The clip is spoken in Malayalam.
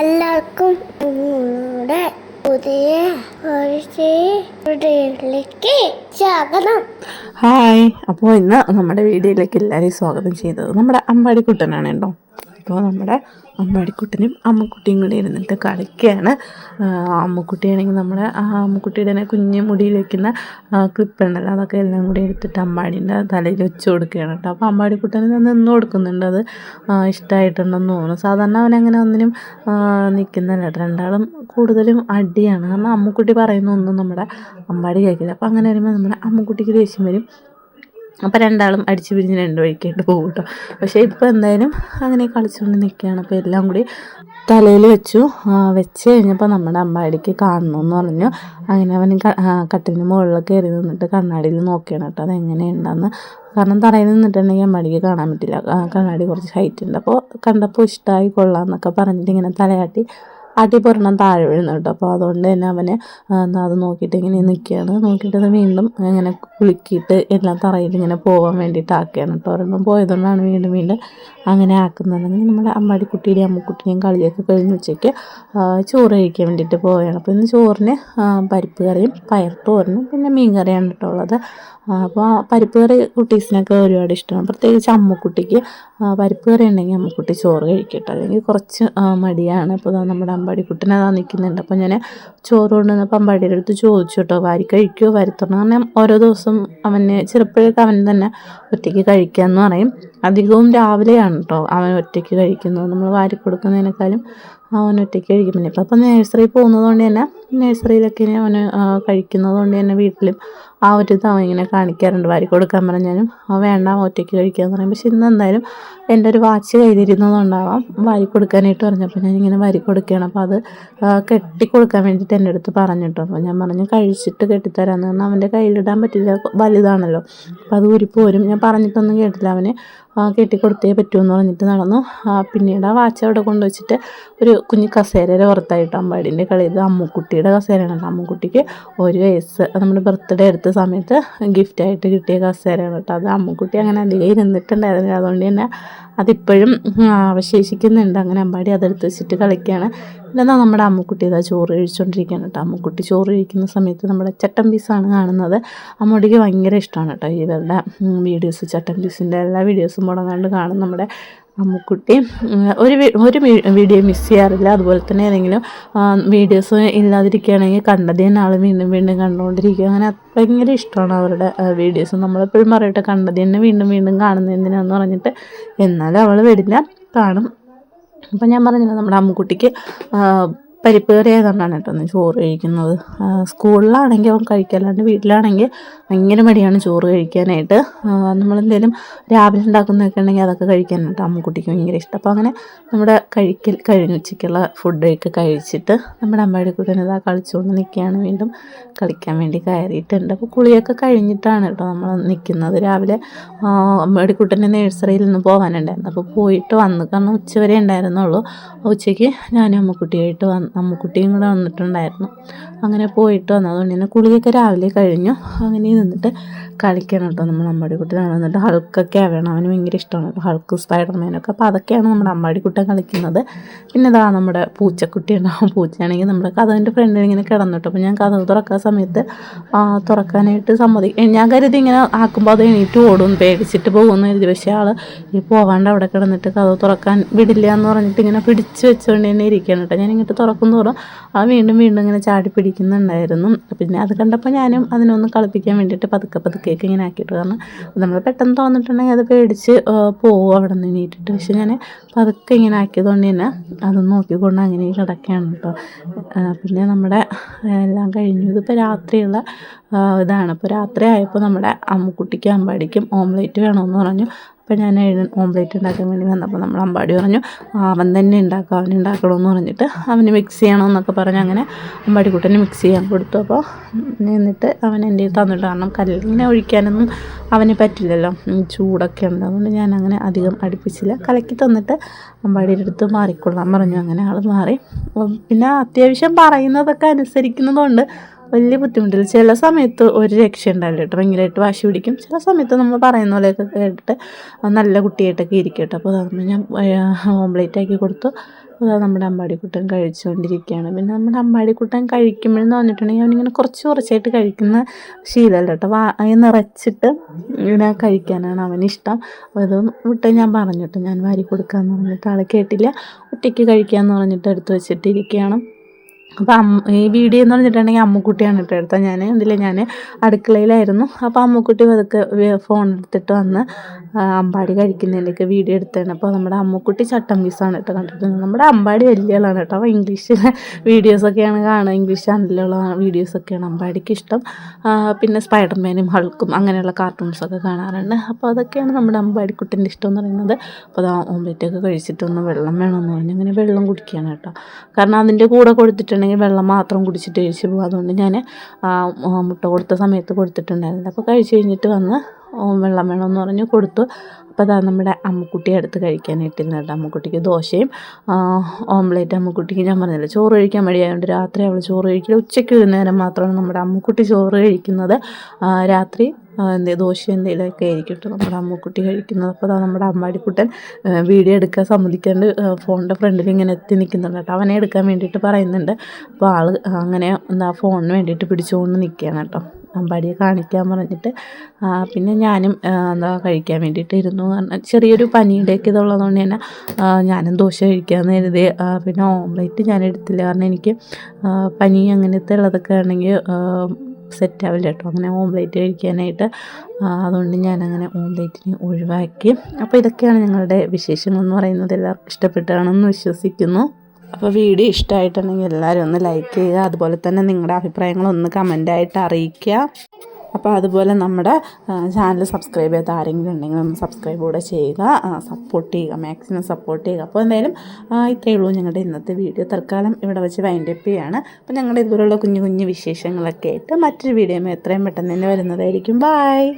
എല്ലാവർക്കും നിങ്ങളുടെ പുതിയ വീഡിയോയിലേക്ക് സ്വാഗതം. ഹായ്. അപ്പോൾ ഇന്ന് നമ്മുടെ വീഡിയോയിലേക്ക് എല്ലാവരെയും സ്വാഗതം ചെയ്തത് നമ്മുടെ അമ്പാടി കുട്ടനാണ് കേട്ടോ. അപ്പോൾ നമ്മുടെ അമ്മാടിക്കുട്ടനും അമ്മക്കുട്ടിയും കൂടി ഇരുന്നിട്ട് കളിക്കുകയാണ്. അമ്മക്കുട്ടിയാണെങ്കിൽ നമ്മുടെ ആ അമ്മക്കുട്ടിയുടെ തന്നെ കുഞ്ഞു മുടിയിൽ വെക്കുന്ന ക്ലിപ്പ് ഉണ്ടല്ലോ അതൊക്കെ എല്ലാം കൂടി എടുത്തിട്ട് അമ്മാടിന്റെ തലയിൽ വെച്ച് കൊടുക്കുകയാണ് കേട്ടോ. അപ്പോൾ അമ്പാടിക്കുട്ടന് തന്നെ നിന്ന് കൊടുക്കുന്നുണ്ട് അത് ഇഷ്ടമായിട്ടുണ്ടെന്ന് തോന്നുന്നു. സാധാരണ അവനങ്ങനെ ഒന്നിനും നിൽക്കുന്നില്ല കേട്ടോ. രണ്ടാളും കൂടുതലും അടിയാണ്. കാരണം അമ്മക്കുട്ടി പറയുന്ന ഒന്നും നമ്മുടെ അമ്മാടി കേൾക്കില്ല. അപ്പോൾ അങ്ങനെ വരുമ്പോൾ നമ്മുടെ അമ്മക്കുട്ടിക്ക് ദേഷ്യം വരും. അപ്പോൾ രണ്ടാളും അടിച്ചു പിരിഞ്ഞ് രണ്ട് വഴിക്കായിട്ട് പോകും കേട്ടോ. പക്ഷേ ഇപ്പോൾ എന്തായാലും അങ്ങനെ കളിച്ചുകൊണ്ട് നിൽക്കുകയാണ് അപ്പോൾ എല്ലാം കൂടി തലയിൽ വെച്ചു. വെച്ച് കഴിഞ്ഞപ്പോൾ നമ്മുടെ അമ്പാടിക്ക് കാണണമെന്ന് പറഞ്ഞു. അങ്ങനെ അവൻ കട്ടിന് മുകളിൽ കയറി നിന്നിട്ട് കണ്ണാടിയിൽ നോക്കുകയാണ് കേട്ടോ. അതെങ്ങനെയുണ്ടെന്ന്. കാരണം തറയിൽ നിന്നിട്ടുണ്ടെങ്കിൽ അമ്പാടിക്ക് കാണാൻ പറ്റില്ല. കണ്ണാടി കുറച്ച് ഹൈറ്റ് ഉണ്ട്. അപ്പോൾ കണ്ടപ്പോൾ ഇഷ്ടമായി കൊള്ളാം എന്നൊക്കെ പറഞ്ഞിട്ട് ഇങ്ങനെ തലയാട്ടി അടിപൊരണം താഴെ വീഴുന്നു കേട്ടോ. അപ്പോൾ അതുകൊണ്ട് തന്നെ അവന് എന്താ അത് നോക്കിയിട്ട് ഇങ്ങനെ നിൽക്കുകയാണ് നോക്കിയിട്ട് അത് വീണ്ടും ഇങ്ങനെ കുലുക്കിയിട്ട് എല്ലാം തറയിൽ ഇങ്ങനെ പോകാൻ വേണ്ടിയിട്ട് ആക്കുകയാണ് കേട്ടോ. ഒരെണ്ണം പോയതുകൊണ്ടാണ് വീണ്ടും വീണ്ടും അങ്ങനെ ആക്കുന്നത്. അങ്ങനെ നമ്മുടെ അമ്മാടിക്കുട്ടിയുടെയും അമ്മക്കുട്ടിയുടെയും കളിയൊക്കെ കഴിഞ്ഞ് ഉച്ചയ്ക്ക് ചോറ് കഴിക്കാൻ വേണ്ടിയിട്ട് പോവുകയാണ്. അപ്പോൾ ഇന്ന് ചോറിന് പരിപ്പ് കറിയും പയർ തോരനും പിന്നെ മീൻ കറിയാണ് കേട്ടോ ഉള്ളത്. അപ്പോൾ പരിപ്പ് കറി കുട്ടീസിനൊക്കെ ഒരുപാട് ഇഷ്ടമാണ്. പ്രത്യേകിച്ച് അമ്മക്കുട്ടിക്ക് പരിപ്പ് കറി ഉണ്ടെങ്കിൽ അമ്മക്കുട്ടി ചോറ് കഴിക്കട്ടോ അല്ലെങ്കിൽ കുറച്ച് മടിയാണ്. അപ്പോൾ ദാ നമ്മുടെ അതാ നിൽക്കുന്നുണ്ട്. അപ്പോൾ ഞാൻ ചോറ് കൊണ്ടുവന്നപ്പോൾ അമ്പാടിയുടെ അടുത്ത് ചോദിച്ചു കേട്ടോ വാരി കഴിക്കുമോ വാരിത്തരണം എന്ന് പറഞ്ഞാൽ ഓരോ ദിവസം അവന് ചെറുപ്പഴൊക്കെ അവൻ തന്നെ ഒറ്റയ്ക്ക് കഴിക്കാമെന്ന് പറയും. അധികവും രാവിലെയാണ് കേട്ടോ അവൻ ഒറ്റയ്ക്ക് കഴിക്കുന്നത്. നമ്മൾ വാരി കൊടുക്കുന്നതിനേക്കാളും അവൻ ഒറ്റയ്ക്ക് കഴിക്കും പിന്നെ ഇപ്പം അപ്പം നഴ്സറിയിൽ പോകുന്നത് കൊണ്ട് തന്നെ നഴ്സറിയിലൊക്കെ അവന് ആ, കഴിക്കുന്നത് കൊണ്ട് തന്നെ വീട്ടിലും ആ ഒരു ഇത് അവൻ ഇങ്ങനെ കാണിക്കാറുണ്ട്. വാരി കൊടുക്കാൻ പറഞ്ഞാലും വേണ്ട ഒറ്റയ്ക്ക് കഴിക്കാന്ന് പറയും. പക്ഷെ ഇന്ന് എന്തായാലും എന്റെ ഒരു വാച്ച് കയ്യിലിരുന്നതുകൊണ്ടാവാം വാരി കൊടുക്കാനായിട്ട് പറഞ്ഞപ്പോൾ ഞാനിങ്ങനെ വാരി കൊടുക്കുകയാണ്. അപ്പോൾ അത് കെട്ടി കൊടുക്കാൻ വേണ്ടിയിട്ട് എന്റെ അടുത്ത് പറഞ്ഞു കേട്ടോ അപ്പോൾ ഞാൻ പറഞ്ഞു കഴിച്ചിട്ട് കെട്ടിത്തരാമെന്ന് പറഞ്ഞാൽ അവന്റെ കയ്യിലിടാൻ പറ്റില്ല. വലുതാണല്ലോ. അപ്പോൾ അത് ഊരിപ്പോരും. ഞാൻ പറഞ്ഞിട്ടൊന്നും കേട്ടില്ല. അവന് കെട്ടിക്കൊടുത്തേ പറ്റുമെന്ന് പറഞ്ഞിട്ട് നടന്നു. പിന്നീട് ആ വാച്ച് അവിടെ കൊണ്ടുവച്ചിട്ട് ഒരു കുഞ്ഞു കസേരയുടെ പുറത്തായിട്ട് അമ്പാടിന്റെ കളി ഇത് അമ്മുക്കുട്ടിയുടെ കസേരയാണ്. അമ്മുക്കുട്ടിക്ക് ഒരു വയസ്സ്. നമ്മുടെ ബർത്ത്ഡേ എടുത്ത സമയത്ത് ഗിഫ്റ്റായിട്ട് കിട്ടിയ കസേരയാണ് കേട്ടോ അത്. അമ്മുക്കുട്ടി അങ്ങനെ അധികം ഇരുന്നിട്ടുണ്ടായിരുന്നില്ല. അതുകൊണ്ട് തന്നെ അതിപ്പോഴും അവശേഷിക്കുന്നുണ്ട്. അങ്ങനെ അമ്പാടി അതെടുത്ത് വെച്ചിട്ട് കളിക്കുകയാണ്. ദാ നമ്മുടെ അമ്മുക്കുട്ടി ഇതാ ചോറ് കഴിച്ചുകൊണ്ടിരിക്കുകയാണ് കേട്ടോ. അമ്മുക്കുട്ടി ചോറ് കഴിക്കുന്ന സമയത്ത് നമ്മുടെ ചട്ടൻ പീസാണ് കാണുന്നത്. അമ്മുടിക്ക് ഭയങ്കര ഇഷ്ടമാണ് കേട്ടോ ഇവരുടെ വീഡിയോസ് ചട്ടൻ പീസിന്റെ എല്ലാ വീഡിയോസും മുടങ്ങാണ്ട് കാണും നമ്മുടെ അമ്മുക്കുട്ടി. ഒരു ഒരു വീഡിയോ മിസ് ചെയ്യാറില്ല. അതുപോലെ തന്നെ ഏതെങ്കിലും വീഡിയോസ് ഇല്ലാതിരിക്കുകയാണെങ്കിൽ കണ്ടത് തന്നെ ആൾ വീണ്ടും വീണ്ടും കണ്ടുകൊണ്ടിരിക്കുക അങ്ങനെ ഭയങ്കര ഇഷ്ടമാണ് അവരുടെ വീഡിയോസ് നമ്മളെപ്പോഴും പറയട്ടെ കണ്ടത് തന്നെ വീണ്ടും വീണ്ടും കാണുന്നതിനാന്ന് പറഞ്ഞിട്ട്. എന്നാലും അവൾ വരില്ല. കാണും. അപ്പം ഞാൻ പറഞ്ഞില്ല നമ്മുടെ അമ്മുക്കുട്ടിക്ക് പരിപ്പ് കറി ആയതുകൊണ്ടാണ് കേട്ടോ ഒന്ന് ചോറ് കഴിക്കുന്നത്. സ്കൂളിലാണെങ്കിൽ അവൻ കഴിക്കല്ലാണ്ട് വീട്ടിലാണെങ്കിൽ ഭയങ്കര മടിയാണ് ചോറ് കഴിക്കാനായിട്ട്. നമ്മളെന്തേലും രാവിലെ ഉണ്ടാക്കുന്നതൊക്കെ ഉണ്ടെങ്കിൽ അതൊക്കെ കഴിക്കാനായിട്ട് അമ്മുക്കുട്ടിക്ക് ഭയങ്കര ഇഷ്ടം. അപ്പോൾ അങ്ങനെ നമ്മുടെ കഴിക്കൽ കഴിഞ്ഞ് ഉച്ചയ്ക്കുള്ള ഫുഡൊക്കെ കഴിച്ചിട്ട് നമ്മുടെ അമ്മയുടെ കൂടെ ഇതാ കളിച്ചുകൊണ്ട് നിൽക്കുകയാണ്. വീണ്ടും കളിക്കാൻ വേണ്ടി കയറിയിട്ടുണ്ട്. അപ്പോൾ കുളിയൊക്കെ കഴിഞ്ഞിട്ടാണ് കേട്ടോ നമ്മൾ നിൽക്കുന്നത്. രാവിലെ അമ്മയുടെ കുട്ടന്റെ നേഴ്സറിയിൽ നിന്ന് പോകാനുണ്ടായിരുന്നു. അപ്പോൾ പോയിട്ട് വന്ന് കാരണം ഉച്ചവരെ ഉണ്ടായിരുന്നുള്ളൂ. ഉച്ചയ്ക്ക് ഞാനും അമ്മക്കുട്ടിയായിട്ട് വന്ന് അമ്മക്കുട്ടിയും കൂടെ വന്നിട്ടുണ്ടായിരുന്നു. അങ്ങനെ പോയിട്ട് വന്നു അതുകൊണ്ട് തന്നെ കുളിയൊക്കെ രാവിലെ കഴിഞ്ഞു. അങ്ങനെ നിന്നിട്ട് കളിക്കണം കേട്ടോ നമ്മൾ അമ്പാടിക്കുട്ടി വന്നിട്ട് ഹൾക്കൊക്കെ ആവണം. അവന് ഭയങ്കര ഇഷ്ടമാണ് കേട്ടോ ഹൾക്ക് സ്പൈഡർമാനൊക്കെ. അപ്പോൾ അതൊക്കെയാണ് നമ്മുടെ അമ്പാടിക്കുട്ടൻ കളിക്കുന്നത്. പിന്നെ ഇതാ നമ്മുടെ പൂച്ചക്കുട്ടി ഉണ്ടാവും പൂച്ചയാണെങ്കിൽ നമ്മുടെ കഥവിന്റെ ഫ്രണ്ടിൽ ഇങ്ങനെ കിടന്നിട്ട് അപ്പോൾ ഞാൻ കഥ തുറക്കാൻ സമയത്ത് തുറക്കാനായിട്ട് സമ്മതി. ഞാൻ കരുതി ഇങ്ങനെ ആക്കുമ്പോൾ അത് എണീറ്റ് ഓടും. പേടിച്ചിട്ട് പോകുമെന്ന് കരുതി. പക്ഷേ ആൾ ഈ പോവാണ്ട് അവിടെ കിടന്നിട്ട് കഥ തുറക്കാൻ വിടില്ല എന്ന് പറഞ്ഞിട്ട് ഇങ്ങനെ പിടിച്ച് വെച്ചുകൊണ്ട് തന്നെ ഇരിക്കുകയാണ് കേട്ടോ. ഞാൻ ഇങ്ങോട്ട് തുറക്കും തോറും ആ വീണ്ടും വീണ്ടും ഇങ്ങനെ ചാടി പിടിക്കുന്നുണ്ടായിരുന്നു. പിന്നെ അത് കണ്ടപ്പോൾ ഞാനും അതിനൊന്ന് കളിപ്പിക്കാൻ വേണ്ടിയിട്ട് പതുക്കെ പതുക്കെയൊക്കെ ഇങ്ങനെ ആക്കിയിട്ട് കാരണം നമ്മൾ പെട്ടെന്ന് തോന്നിട്ടുണ്ടെങ്കിൽ അത് പേടിച്ച് പോവും അവിടെ നിന്ന് എണീറ്റിട്ട്. പക്ഷെ ഞാൻ പതുക്കെ ഇങ്ങനെ ആക്കിയതുകൊണ്ട് തന്നെ അത് നോക്കിക്കൊണ്ട് അങ്ങനെ കിടക്കുകയാണ് കേട്ടോ. പിന്നെ നമ്മുടെ എല്ലാം കഴിഞ്ഞു. ഇതിപ്പോൾ രാത്രിയുള്ള ഇതാണ്. ഇപ്പോൾ രാത്രി ആയപ്പോൾ നമ്മുടെ അമ്മുക്കുട്ടിക്ക് അമ്പാടിക്കും. ഓംലേറ്റ് വേണമെന്ന് പറഞ്ഞു. അപ്പോൾ ഞാൻ ഓംലേറ്റ് ഉണ്ടാക്കാൻ വേണ്ടി വന്നപ്പോൾ നമ്മൾ അമ്പാടി പറഞ്ഞു അവൻ തന്നെ ഉണ്ടാക്കാം അവൻ ഉണ്ടാക്കണമെന്ന് പറഞ്ഞിട്ട് അവന് മിക്സ് ചെയ്യണമെന്നൊക്കെ പറഞ്ഞ് അങ്ങനെ അമ്പാടിക്കുട്ടന് മിക്സ് ചെയ്യാൻ കൊടുത്തു. അപ്പോൾ എന്നിട്ട് അവൻ എന്റെ തന്നിട്ട് കാരണം കല്ലിങ്ങനെ ഒഴിക്കാനൊന്നും അവന് പറ്റില്ലല്ലോ. ചൂടൊക്കെ ഉണ്ട്. അതുകൊണ്ട് ഞാൻ അങ്ങനെ അധികം അടുപ്പിച്ചില്ല. കലക്കി തന്നിട്ട് അമ്പാടിയുടെ അടുത്ത് മാറിക്കൊള്ളാൻ പറഞ്ഞു. അങ്ങനെ ആൾ മാറി. പിന്നെ അത്യാവശ്യം പറയുന്നതൊക്കെ അനുസരിക്കുന്നതുകൊണ്ട് വലിയ ബുദ്ധിമുട്ടില്ല. ചില സമയത്ത് ഒരു രക്ഷ ഉണ്ടാവില്ല കേട്ടോ. ഭയങ്കരമായിട്ട് വാശി പിടിക്കും. ചില സമയത്ത് നമ്മൾ പറയുന്ന പോലെയൊക്കെ കേട്ടിട്ട് നല്ല കുട്ടിയായിട്ടൊക്കെ ഇരിക്കട്ടെ അപ്പോൾ അതാകുമ്പോൾ ഞാൻ ഓംലേറ്റ് ആക്കി കൊടുത്തു. അതാ നമ്മുടെ അമ്പാടിക്കുട്ടൻ കഴിച്ചുകൊണ്ടിരിക്കുകയാണ്. പിന്നെ നമ്മുടെ അമ്പാടിക്കുട്ടൻ കഴിക്കുമ്പോഴെന്ന് പറഞ്ഞിട്ടുണ്ടെങ്കിൽ അവനിങ്ങനെ കുറച്ച് കുറച്ചായിട്ട് കഴിക്കുന്ന ശീലമല്ല കേട്ടോ. വാ നിറച്ചിട്ട് ഇങ്ങനെ കഴിക്കാനാണ് അവനിഷ്ടം. അപ്പോൾ അത് വിട്ട് ഞാൻ പറഞ്ഞിട്ട് ഞാൻ വാരി കൊടുക്കാമെന്ന് പറഞ്ഞിട്ട് ആൾ കേട്ടില്ല. ഒറ്റയ്ക്ക് കഴിക്കാമെന്ന് പറഞ്ഞിട്ട് എടുത്ത് വെച്ചിട്ടിരിക്കുകയാണ്. അപ്പോൾ അമ്മ ഈ വീഡിയോ എന്ന് പറഞ്ഞിട്ടുണ്ടെങ്കിൽ അമ്മുക്കുട്ടിയാണ് കേട്ടോ എടുത്തത്. ഞാൻ ഇതിൽ ഞാൻ അടുക്കളയിലായിരുന്നു. അപ്പോൾ അമ്മുക്കുട്ടി പതുക്കെ ഫോൺ എടുത്തിട്ട് വന്ന് അമ്പാടി കഴിക്കുന്നതിന്റെയൊക്കെ വീഡിയോ എടുത്തതാണ്. അപ്പോൾ നമ്മുടെ അമ്മുക്കുട്ടി ചട്ടം വീസാണ് കേട്ടോ കണ്ടിട്ടുണ്ട് നമ്മുടെ അമ്പാടി വലിയ ആളാണ് കേട്ടോ അപ്പോൾ ഇംഗ്ലീഷിലെ വീഡിയോസൊക്കെയാണ് കാണുക. ഇംഗ്ലീഷ് ചാനലിലുള്ള വീഡിയോസൊക്കെയാണ് അമ്പാടിക്ക് ഇഷ്ടം. പിന്നെ സ്പൈഡർമാനും ഹൾക്കും അങ്ങനെയുള്ള കാർട്ടൂൺസൊക്കെ കാണാറുണ്ട്. അപ്പോൾ അതൊക്കെയാണ് നമ്മുടെ അമ്പാടിക്കുട്ടിന്റെ ഇഷ്ടം എന്ന് പറയുന്നത്. അപ്പോൾ അത് ഓംലെറ്റൊക്കെ കഴിച്ചിട്ടൊന്ന് വെള്ളം വേണമെന്ന് പറഞ്ഞു അങ്ങനെ വെള്ളം കുടിക്കുകയാണ് കേട്ടോ. കാരണം അതിന്റെ കൂടെ കൊടുത്തിട്ടുണ്ടെങ്കിൽ വെള്ളം മാത്രം കുടിച്ചിട്ട് കഴിച്ച് പോകും അതുകൊണ്ട് ഞാൻ മുട്ട കൊടുത്ത സമയത്ത് കൊടുത്തിട്ടുണ്ടായിരുന്നില്ല. അപ്പോൾ കഴിച്ച് കഴിഞ്ഞിട്ട് വന്ന് വെള്ളം വേണമെന്ന് പറഞ്ഞ് കൊടുത്തു. അപ്പോൾ അതാ നമ്മുടെ അമ്മക്കുട്ടിയെ അടുത്ത് കഴിക്കാനായിട്ടിരുന്നു കേട്ടോ. അമ്മക്കുട്ടിക്ക് ദോശയും ഓംലേറ്റ് അമ്മക്കുട്ടിക്ക് ഞാൻ പറഞ്ഞില്ല ചോറ് കഴിക്കാൻ മടിയായതുകൊണ്ട് രാത്രി അവൾ ചോറ് കഴിക്കില്ല. ഉച്ചയ്ക്ക് ഒരു നേരം മാത്രമാണ് നമ്മുടെ അമ്മക്കുട്ടി ചോറ് കഴിക്കുന്നത്. രാത്രി എന്ത് ദോശ എന്തെങ്കിലുമൊക്കെ ആയിരിക്കും കേട്ടോ നമ്മുടെ അമ്മക്കുട്ടി കഴിക്കുന്നത്. അപ്പോൾ അതാ നമ്മുടെ അമ്മാടിക്കുട്ടൻ വീഡിയോ എടുക്കാൻ സമ്മതിക്കാണ്ട് ഫോണിന്റെ ഫ്രണ്ടിൽ ഇങ്ങനെ എത്തി നിൽക്കുന്നുണ്ട് കേട്ടോ. അവനെ എടുക്കാൻ വേണ്ടിയിട്ട് പറയുന്നുണ്ട്. അപ്പോൾ ആൾ അങ്ങനെ എന്താ ഫോണിന് വേണ്ടിയിട്ട് പിടിച്ചുകൊണ്ട് നിൽക്കുകയാണ് കേട്ടോ. അമ്പാടിയെ കാണിക്കാൻ പറഞ്ഞിട്ട്. പിന്നെ ഞാനും എന്താ കഴിക്കാൻ വേണ്ടിയിട്ട് ഇരുന്നു കാരണം ചെറിയൊരു പനിയുടെയൊക്കെ ഇതുള്ളതുകൊണ്ട് തന്നെ ഞാനും ദോശ കഴിക്കാമെന്ന് കരുതി. പിന്നെ ഓംലേറ്റ് ഞാൻ എടുത്തില്ല. കാരണം എനിക്ക് പനി അങ്ങനത്തെ ഉള്ളതൊക്കെ ആണെങ്കിൽ സെറ്റാവില്ല കേട്ടോ. അങ്ങനെ ഓംലേറ്റ് കഴിക്കാനായിട്ട്. അതുകൊണ്ട് ഞാനങ്ങനെ ഓംലേറ്റിനെ ഒഴിവാക്കി. അപ്പോൾ ഇതൊക്കെയാണ് ഞങ്ങളുടെ വിശേഷങ്ങൾ എന്ന് പറയുന്നത്. എല്ലാവർക്കും ഇഷ്ടപ്പെട്ടാണെന്ന് വിശ്വസിക്കുന്നു. അപ്പോൾ വീഡിയോ ഇഷ്ടമായിട്ടുണ്ടെങ്കിൽ എല്ലാവരും ഒന്ന് ലൈക്ക് ചെയ്യുക. അതുപോലെ തന്നെ നിങ്ങളുടെ അഭിപ്രായങ്ങളൊന്ന് കമന്റായിട്ട് അറിയിക്കുക. അപ്പോൾ അതുപോലെ നമ്മുടെ ചാനൽ സബ്സ്ക്രൈബ് ചെയ്ത ആരെങ്കിലും ഉണ്ടെങ്കിൽ ഒന്ന് സബ്സ്ക്രൈബ് കൂടെ ചെയ്യുക. സപ്പോർട്ട് ചെയ്യുക. മാക്സിമം സപ്പോർട്ട് ചെയ്യുക. അപ്പോൾ എന്തായാലും ഇത്രയേ ഉള്ളൂ ഞങ്ങളുടെ ഇന്നത്തെ വീഡിയോ തൽക്കാലം ഇവിടെ വെച്ച് വൈൻഡപ്പ് ചെയ്യാണ്. അപ്പോൾ ഞങ്ങളുടെ ഇതുപോലുള്ള കുഞ്ഞു കുഞ്ഞു വിശേഷങ്ങളൊക്കെ ആയിട്ട് മറ്റൊരു വീഡിയോ എത്രയും പെട്ടെന്ന് തന്നെ വരുന്നതായിരിക്കും. ബായ്